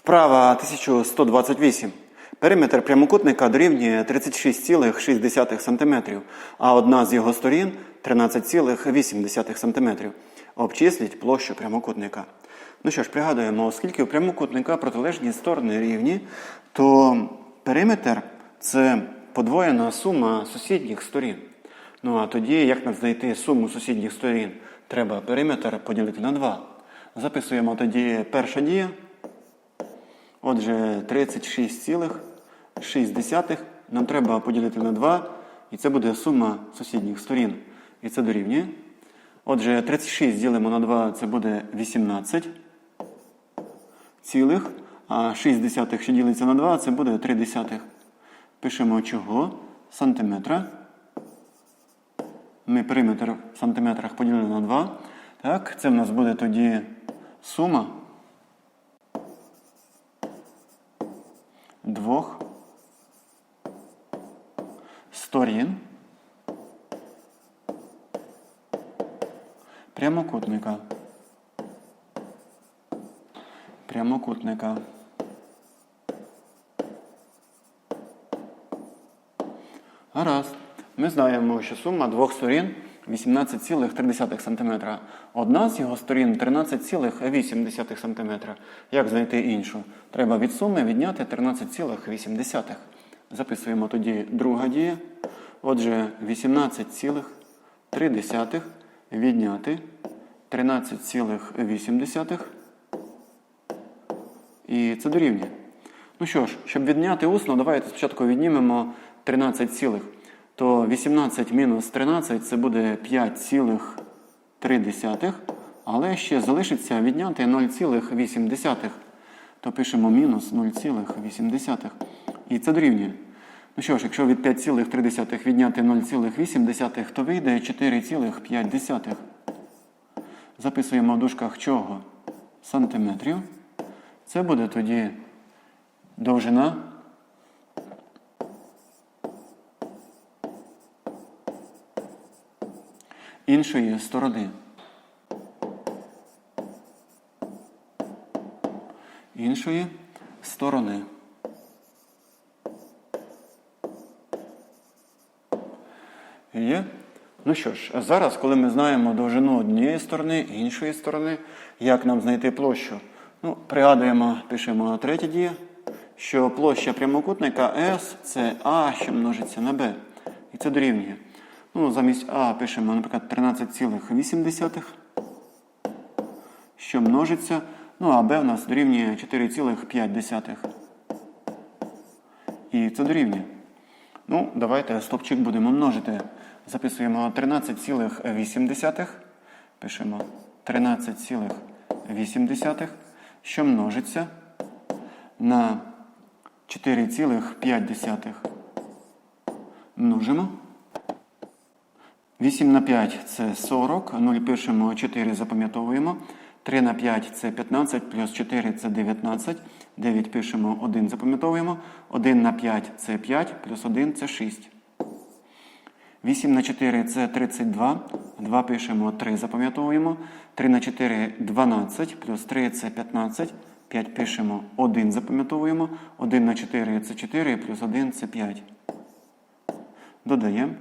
Вправа 1128. Периметр прямокутника дорівнює 36,6 см, а одна з його сторін 13,8 см. Обчисліть площу прямокутника. Ну що ж, пригадуємо, оскільки у прямокутника протилежні сторони рівні, то периметр це подвоєна сума сусідніх сторін. Ну а тоді, як нам знайти суму сусідніх сторін? Треба периметр поділити на 2. Записуємо тоді перша дія. Отже, 36,6 нам треба поділити на 2, і це буде сума сусідніх сторін. І це дорівнює. Отже, 36 ділимо на 2, це буде 18 цілих, а 6 десятих, що ділиться на 2, це буде 3 десятих. Пишемо чого? Сантиметра. Ми периметр в сантиметрах поділили на 2. Так, це в нас буде тоді сума двох сторін прямокутника. Прямокутника. Гаразд. Ми знаємо, що сума двох сторін 18,3 см. Одна з його сторін 13,8 см. Як знайти іншу? Треба від суми відняти 13,8. Записуємо тоді друга дія. Отже, 18,3 відняти 13,8. І це дорівнює. Ну що ж, щоб відняти усно, давайте спочатку віднімемо 13 цілих. То 18 мінус 13 це буде 5,3, але ще залишиться відняти 0,8. То пишемо мінус 0,8. І це дорівнює. Ну що ж, якщо від 5,3 відняти 0,8, то вийде 4,5. Записуємо в дужках чого? Сантиметрів. Це буде тоді довжина іншої сторони. Іншої сторони. Є? Ну що ж, зараз, коли ми знаємо довжину однієї сторони, іншої сторони, як нам знайти площу? Ну, пригадуємо, пишемо третє дія, що площа прямокутника S це А, що множиться на Б. І це дорівнює. Ну, замість А пишемо, наприклад, 13,8, що множиться. Ну, а Б в нас дорівнює 4,5. І це дорівнює. Ну, давайте стопчик будемо множити. Записуємо 13,8. Пишемо 13,8, що множиться на 4,5. Множимо. 8 на 5 це 40, 0 пишемо, 4 запам'ятовуємо. 3 на 5 це 15, плюс 4 це 19. 9 пишемо, 1 запам'ятовуємо. 1 на 5 це 5, плюс 1 це 6. 8 на 4 це 32. 2 пишемо, 3 запам'ятовуємо. 3 на 4 12, плюс 3 це 15. 5 пишемо, 1 запам'ятовуємо. 1 на 4 це 4, плюс 1 це 5. Додаємо.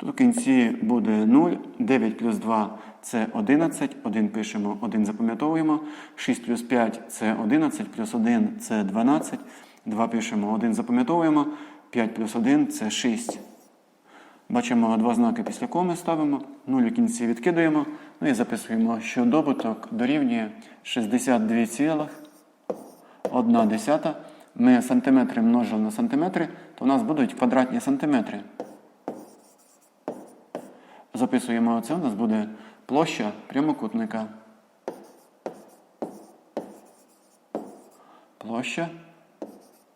Тут у кінці буде 0, 9 плюс 2 це 11, 1 пишемо, 1 запам'ятовуємо, 6 плюс 5 це 11, плюс 1 це 12, 2 пишемо, 1 запам'ятовуємо, 5 плюс 1 це 6. Бачимо два знаки після коми ставимо, 0 у кінці відкидаємо, ну і записуємо, що добуток дорівнює 62,1. Ми сантиметри множили на сантиметри, то у нас будуть квадратні сантиметри. Записуємо це, у нас буде площа прямокутника. Площа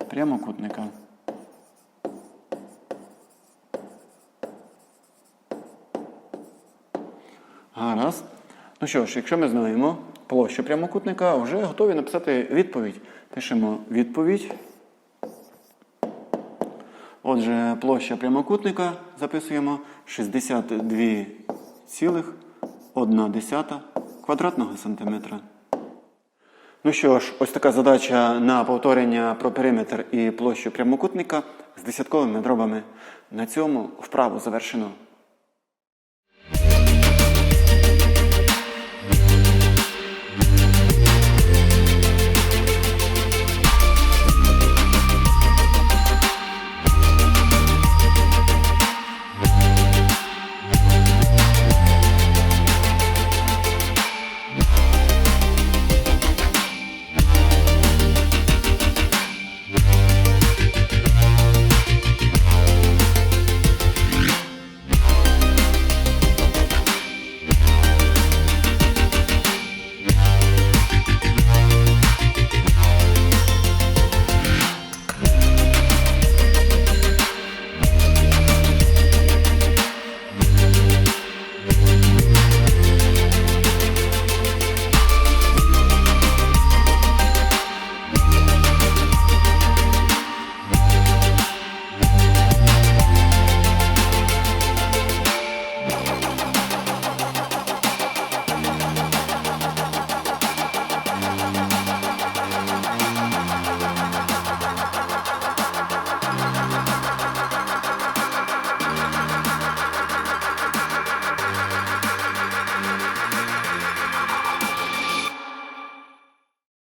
прямокутника. Гаразд. Ну що ж, якщо ми знаємо площу прямокутника, вже готові написати відповідь. Пишемо відповідь. Отже, площа прямокутника записуємо 62,1 квадратного сантиметра. Ну що ж, ось така задача на повторення про периметр і площу прямокутника з десятковими дробами. На цьому вправу завершено.